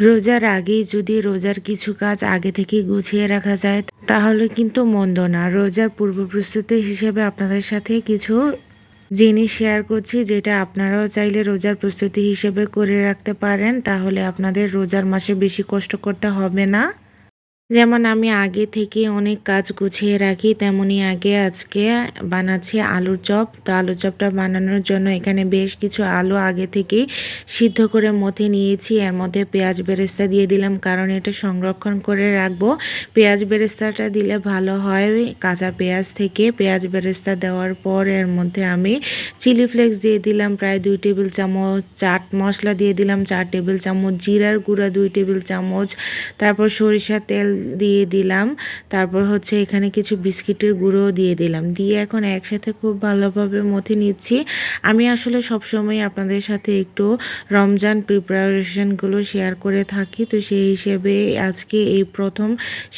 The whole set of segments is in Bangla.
রোজার আগেই যদি রোজার কিছু কাজ আগে থেকে গুছিয়ে রাখা যায়, তাহলে কিন্তু মন্দ না। রোজার পূর্ব প্রস্তুতি হিসেবে আপনাদের সাথে কিছু জিনিস শেয়ার করছি, যেটা আপনারাও চাইলে রোজার প্রস্তুতি হিসেবে করে রাখতে পারেন। তাহলে আপনাদের রোজার মাসে বেশি কষ্ট করতে হবে না। যেমন আমি আগে থেকে অনেক কাজ গুছিয়ে রাখি, তেমনি আগে আজকে বানাচ্ছি আলুর চপ। তো আলুর চপটা বানানোর জন্য এখানে বেশ কিছু আলু আগে থেকেই সিদ্ধ করে মথে নিয়েছি। এর মধ্যে পেঁয়াজ বেরেস্তা দিয়ে দিলাম, কারণ এটা সংরক্ষণ করে রাখব। পেঁয়াজ বেরেস্তাটা দিলে ভালো হয় কাঁচা পেঁয়াজ থেকে। পেঁয়াজ বেরেস্তা দেওয়ার পর এর মধ্যে আমি চিলি ফ্লেক্স দিয়ে দিলাম, প্রায় দুই টেবিল চামচ চাট মশলা দিয়ে দিলাম, চার টেবিল চামচ জিরার গুঁড়া, দুই টেবিল চামচ তারপর সরিষা তেল দিয়ে দিলাম। তারপর হচ্ছে এখানে কিছু বিস্কিটের গুঁড়ো দিয়ে দিলাম। দিয়ে এখন একসাথে খুব ভালোভাবে মথে নিচ্ছি। আমি আসলে সবসময় আপনাদের সাথে একটু রমজান প্রিপারেশনগুলো শেয়ার করে থাকি। তো সেই হিসেবে আজকে এই প্রথম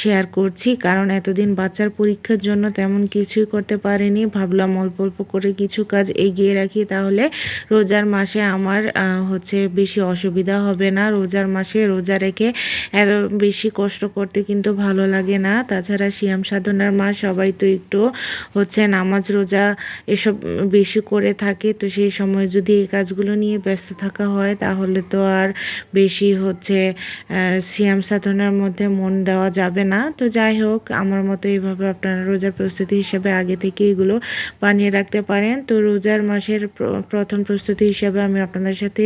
শেয়ার করছি। কারণ এতদিন বাচ্চার পরীক্ষার জন্য তেমন কিছুই করতে পারিনি। ভাবলাম অল্প অল্প করে কিছু কাজ এগিয়ে রাখি। তাহলে রোজার মাসে আমার হচ্ছে বেশি অসুবিধা হবে না। রোজার মাসে রোজা রেখে এত বেশি কষ্ট করতে কিন্তু ভালো লাগে না। তাছাড়া শিয়াম সাধনার মা সবাই তো একটু হচ্ছে নামাজ, রোজা এসব বেশি করে থাকে। তো সেই সময় যদি এই কাজগুলো নিয়ে ব্যস্ত থাকা হয়, তাহলে তো আর বেশি হচ্ছে সিয়াম সাধনার মধ্যে মন দেওয়া যাবে না। তো যাই হোক, আমার মতো এইভাবে আপনারা রোজার প্রস্তুতি হিসেবে আগে থেকে এগুলো বানিয়ে রাখতে পারেন। তো রোজার মাসের প্রথম প্রস্তুতি হিসেবে আমি আপনাদের সাথে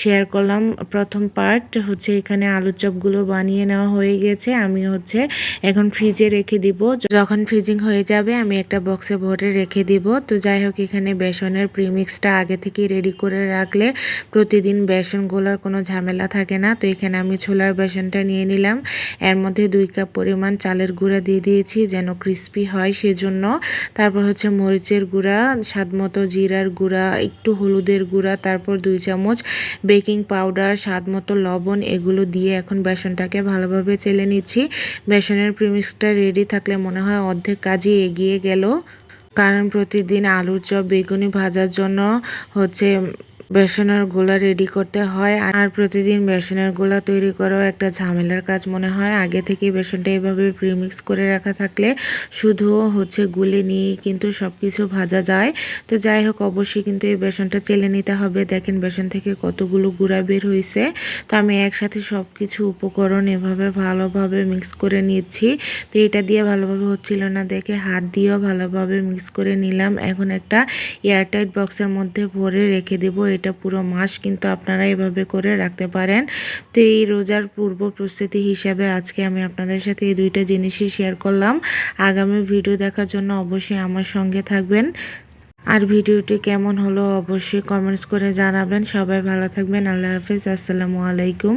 শেয়ার করলাম। প্রথম পার্ট হচ্ছে এখানে আলুর চপগুলো বানিয়ে নেওয়া হয়ে গেছে। আমি হচ্ছে, এখন ফ্রিজে রেখে দিব। যখন ফ্রিজিং হয়ে যাবে, আমি একটা বক্সে ভরে রেখে দিব। তো যাই হোক, এখানে বেসনের প্রিমিক্সটা আগে থেকে রেডি করে রাখলে প্রতিদিন বেসন গোলার কোনো ঝামেলা থাকে না। তো এখানে আমি ছোলার বেসনটা নিয়ে নিলাম। এর মধ্যে দুই কাপ পরিমাণ চালের গুঁড়া দিয়ে দিয়েছি যেন ক্রিস্পি হয় সেজন্য। তারপর হচ্ছে মরিচের গুঁড়া স্বাদ মতো জিরার গুঁড়া, একটু হলুদের গুঁড়া, তারপর দুই চামচ বেকিং পাউডার স্বাদ মতো লবণ, এগুলো দিয়ে এখন বেসনটাকে ভালোভাবে চেলে নিচ্ছি। বেসনের প্রিমিক্সটা রেডি থাকলে মনে হয় অর্ধেক কাজই এগিয়ে গেল। কারণ প্রতিদিন আলুর চপ, বেগুনি ভাজার জন্য হচ্ছে বেসনের গোলা রেডি করতে হয় আর প্রতিদিন বেসনের গোলা তৈরি করাও একটা ঝামেলার কাজ মনে হয়। আগে থেকে বেসনটা এভাবে প্রিমিক্স করে রাখা থাকলে শুধু হচ্ছে গুলে নিয়ে কিন্তু সব কিছু ভাজা যায়। তো যাই হোক, অবশ্যই কিন্তু এই বেসনটা চেলে নিতে হবে। দেখেন বেসন থেকে কতগুলো গুঁড়া বের হয়েছে তো আমি একসাথে সব কিছু উপকরণ এভাবে ভালোভাবে মিক্স করে নিচ্ছি। তো এটা দিয়ে ভালোভাবে হচ্ছিল না, দেখে হাত দিয়েও ভালোভাবে মিক্স করে নিলাম। এখন একটা এয়ারটাইট বক্সের মধ্যে ভরে রেখে দেবো। এটা পুরো মাস কিন্তু আপনারা এভাবে করে রাখতে পারেন। তো এই রোজার পূর্ব প্রস্তুতি হিসাবে আজকে আমি আপনাদের সাথে এই দুইটা জিনিসই শেয়ার করলাম। আগামী ভিডিও দেখার জন্য অবশ্যই আমার সঙ্গে থাকবেন। আর ভিডিওটি কেমন হলো অবশ্যই কমেন্টস করে জানাবেন। সবাই ভালো থাকবেন। আল্লাহ হাফিজ। আসসালামু আলাইকুম।